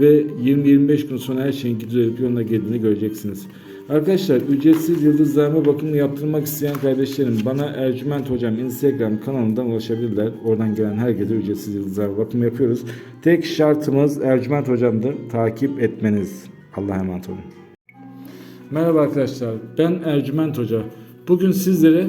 ve 20-25 gün sonra her şeyin düzelip yoluna girdiğini göreceksiniz. Arkadaşlar ücretsiz yıldızlarma bakımını yaptırmak isteyen kardeşlerim bana Ercüment Hocam Instagram kanalından ulaşabilirler. Oradan gelen herkese ücretsiz yıldızlarma bakımı yapıyoruz. Tek şartımız Ercüment Hocam'dır. Takip etmeniz. Allah'a emanet olun. Merhaba arkadaşlar. Ben Ercüment Hoca. Bugün sizlere